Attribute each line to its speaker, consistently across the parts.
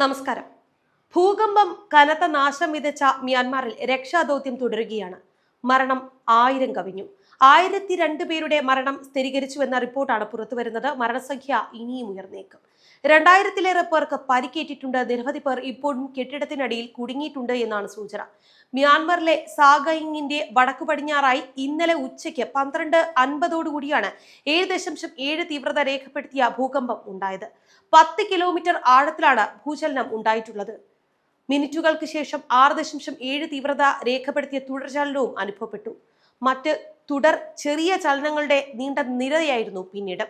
Speaker 1: നമസ്കാരം. ഭൂകമ്പം കനത്ത നാശം വിതച്ച മ്യാൻമാറിൽ രക്ഷാദൗത്യം തുടരുകയാണ്. മരണം ആയിരം കവിഞ്ഞു. ആയിരത്തി രണ്ട് പേരുടെ മരണം സ്ഥിരീകരിച്ചുവെന്ന റിപ്പോർട്ടാണ് പുറത്തുവരുന്നത്. മരണസംഖ്യ ഇനിയും ഉയർന്നേക്കും. രണ്ടായിരത്തിലേറെ പേർക്ക് പരിക്കേറ്റിട്ടുണ്ട്. നിരവധി പേർ ഇപ്പോഴും കെട്ടിടത്തിനടിയിൽ കുടുങ്ങിയിട്ടുണ്ട് എന്നാണ് സൂചന. മ്യാൻമറിലെ സാഗയിങ്ങിന്റെ വടക്കു പടിഞ്ഞാറായി ഇന്നലെ ഉച്ചയ്ക്ക് പന്ത്രണ്ട് അൻപതോടുകൂടിയാണ് ഏഴ് ദശാംശം ഏഴ് തീവ്രത രേഖപ്പെടുത്തിയ ഭൂകമ്പം ഉണ്ടായത്. പത്ത് കിലോമീറ്റർ ആഴത്തിലാണ് ഭൂചലനം ഉണ്ടായിട്ടുള്ളത്. മിനിറ്റുകൾക്ക് ശേഷം ആറ് ദശാംശം ഏഴ് തീവ്രത രേഖപ്പെടുത്തിയ തുടർചലനവും അനുഭവപ്പെട്ടു. മറ്റ് തുടർ ചെറിയ ചലനങ്ങളുടെ നീണ്ട നിരയായിരുന്നു പിന്നീട്.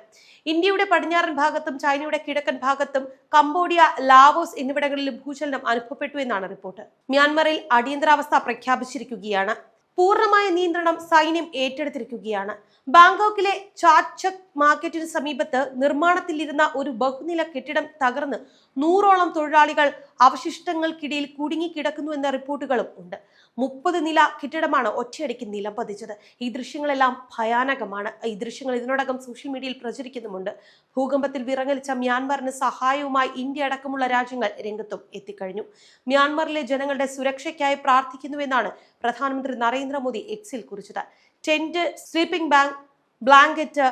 Speaker 1: ഇന്ത്യയുടെ പടിഞ്ഞാറൻ ഭാഗത്തും ചൈനയുടെ കിഴക്കൻ ഭാഗത്തും കംബോഡിയ ലാവോസ് എന്നിവിടങ്ങളിലും ഭൂചലനം അനുഭവപ്പെട്ടു എന്നാണ് റിപ്പോർട്ട്. മ്യാൻമറിൽ അടിയന്തരാവസ്ഥ പ്രഖ്യാപിച്ചിരിക്കുകയാണ്. പൂർണമായ നിയന്ത്രണം സൈന്യം ഏറ്റെടുത്തിരിക്കുകയാണ്. ബാങ്കോക്കിലെ ചാച്ചക് മാർക്കറ്റിന് സമീപത്ത് നിർമ്മാണത്തിലിരുന്ന ഒരു ബഹുനില കെട്ടിടം തകർന്ന് നൂറോളം തൊഴിലാളികൾ അവശിഷ്ടങ്ങൾക്കിടയിൽ കുടുങ്ങിക്കിടക്കുന്നു എന്ന റിപ്പോർട്ടുകളും ഉണ്ട്. മുപ്പത് നില കെട്ടിടമാണ് ഒറ്റയടിക്ക് നിലം പതിച്ചത്. ഈ ദൃശ്യങ്ങളെല്ലാം ഭയാനകമാണ്. ഈ ദൃശ്യങ്ങൾ ഇതിനോടകം സോഷ്യൽ മീഡിയയിൽ പ്രചരിക്കുന്നുമുണ്ട്. ഭൂകമ്പത്തിൽ വിറങ്ങലിച്ച മ്യാൻമറിന് സഹായവുമായി ഇന്ത്യ അടക്കമുള്ള രാജ്യങ്ങൾ രംഗത്തും എത്തിക്കഴിഞ്ഞു. മ്യാൻമറിലെ ജനങ്ങളുടെ സുരക്ഷയ്ക്കായി പ്രാർത്ഥിക്കുന്നുവെന്നാണ് പ്രധാനമന്ത്രി നരേന്ദ്രമോദി എക്സിൽ കുറിച്ചത്. ടെന്റ് സ്ലീപ്പിംഗ് ബാഗ് ബ്ലാങ്കറ്റ്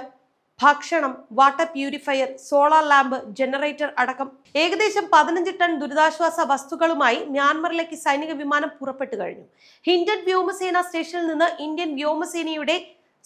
Speaker 1: ഭക്ഷണം water purifier solar lamp generator അടക്കം ഏകദേശം പതിനഞ്ച് ടൺ ദുരിതാശ്വാസ വസ്തുക്കളുമായി മ്യാൻമറിലേക്ക് സൈനിക വിമാനം പുറപ്പെട്ടു കഴിഞ്ഞു. ഹിൻഡൻ വ്യോമസേന സ്റ്റേഷനിൽ നിന്ന് ഇന്ത്യൻ വ്യോമസേനയുടെ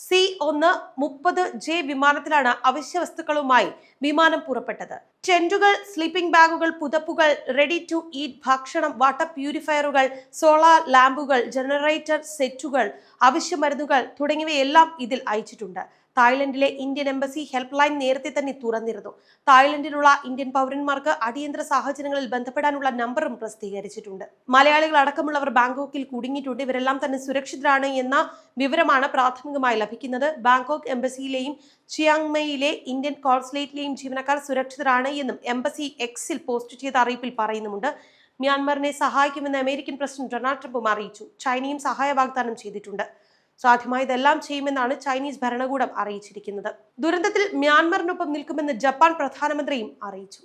Speaker 1: സി ഒന്ന് മുപ്പത് ജെ വിമാനത്തിലാണ് അവശ്യ വസ്തുക്കളുമായി വിമാനം പുറപ്പെട്ടത്. ടെന്റുകൾ സ്ലീപ്പിംഗ് ബാഗുകൾ പുതപ്പുകൾ റെഡി ടു ഈറ്റ് ഭക്ഷണം വാട്ടർ പ്യൂരിഫയറുകൾ സോളാർ ലാമ്പുകൾ ജനറേറ്റർ സെറ്റുകൾ അവശ്യ മരുന്നുകൾ തുടങ്ങിയവയെല്ലാം ഇതിൽ അയച്ചിട്ടുണ്ട്. തായ്ലൻഡിലെ ഇന്ത്യൻ എംബസി ഹെൽപ്പ് ലൈൻ നേരത്തെ തന്നെ തുറന്നിരുന്നു. തായ്ലൻഡിലുള്ള ഇന്ത്യൻ പൗരന്മാർക്ക് അടിയന്തര സാഹചര്യങ്ങളിൽ ബന്ധപ്പെടാനുള്ള നമ്പറും പ്രസിദ്ധീകരിച്ചിട്ടുണ്ട്. മലയാളികൾ അടക്കമുള്ളവർ ബാങ്കോക്കിൽ കുടുങ്ങിയിട്ടുണ്ട്. ഇവരെല്ലാം തന്നെ സുരക്ഷിതരാണ് എന്ന വിവരമാണ് പ്രാഥമികമായി ലഭിക്കുന്നത്. ബാങ്കോക്ക് എംബസിയിലെയും ചിയാങ്മയിലെ ഇന്ത്യൻ കോൺസുലേറ്റിലെയും ജീവനക്കാർ സുരക്ഷിതരാണ് എന്നും എംബസി എക്സിൽ പോസ്റ്റ് ചെയ്ത അറിയിപ്പിൽ പറയുന്നുമുണ്ട്. മ്യാൻമറിനെ സഹായിക്കുമെന്ന് അമേരിക്കൻ പ്രസിഡന്റ് ഡൊണാൾഡ് ട്രംപും അറിയിച്ചു. ചൈനയും സഹായ വാഗ്ദാനം ചെയ്തിട്ടുണ്ട്. സാധ്യമായതെല്ലാം ചെയ്യുമെന്നാണ് ചൈനീസ് ഭരണകൂടം അറിയിച്ചിരിക്കുന്നത്. ദുരന്തത്തിൽ മ്യാൻമറിനൊപ്പം നിൽക്കുമെന്ന് ജപ്പാൻ പ്രധാനമന്ത്രിയും അറിയിച്ചു.